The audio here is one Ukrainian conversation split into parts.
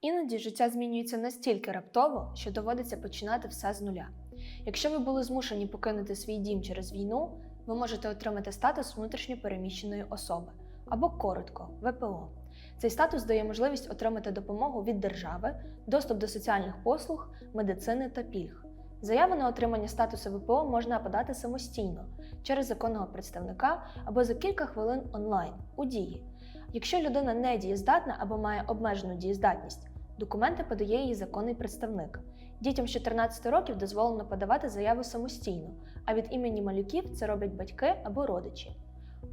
Іноді життя змінюється настільки раптово, що доводиться починати все з нуля. Якщо ви були змушені покинути свій дім через війну, ви можете отримати статус внутрішньопереміщеної особи або коротко ВПО. Цей статус дає можливість отримати допомогу від держави, доступ до соціальних послуг, медицини та пільг. Заяву на отримання статусу ВПО можна подати самостійно через законного представника або за кілька хвилин онлайн у дії. Якщо людина не дієздатна або має обмежену дієздатність, документи подає її законний представник. Дітям з 14 років дозволено подавати заяву самостійно, а від імені малюків це роблять батьки або родичі.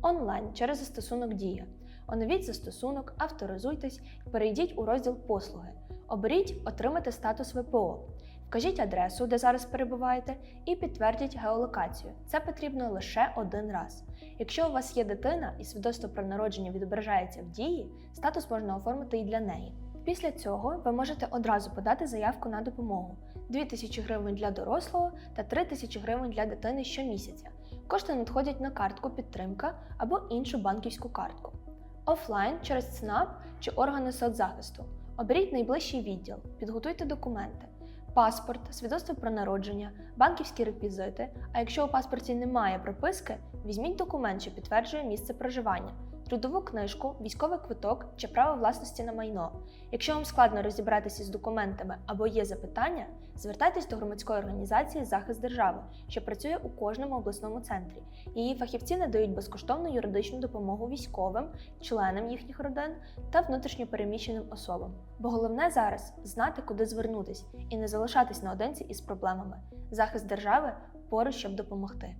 Онлайн через застосунок Дія. Оновіть застосунок, авторизуйтесь перейдіть у розділ Послуги. Оберіть Отримати статус ВПО. Вкажіть адресу, де зараз перебуваєте, і підтвердіть геолокацію. Це потрібно лише один раз. Якщо у вас є дитина і свідоцтво про народження відображається в дії, статус можна оформити і для неї. Після цього ви можете одразу подати заявку на допомогу: 2 тисячі гривень для дорослого та 3 тисячі гривень для дитини щомісяця. Кошти надходять на картку підтримка або іншу банківську картку. Офлайн через ЦНАП чи органи соцзахисту. Оберіть найближчий відділ, підготуйте документи. Паспорт, свідоцтво про народження, банківські реквізити. А якщо у паспорті немає прописки, візьміть документ, що підтверджує місце проживання, трудову книжку, військовий квиток чи право власності на майно. Якщо вам складно розібратися з документами або є запитання, звертайтесь до громадської організації Захист держави, що працює у кожному обласному центрі. Її фахівці надають безкоштовну юридичну допомогу військовим, членам їхніх родин та внутрішньопереміщеним особам. Бо головне зараз знати, куди звернутись і не залишатись наодинці із проблемами. Захист держави поруч, щоб допомогти.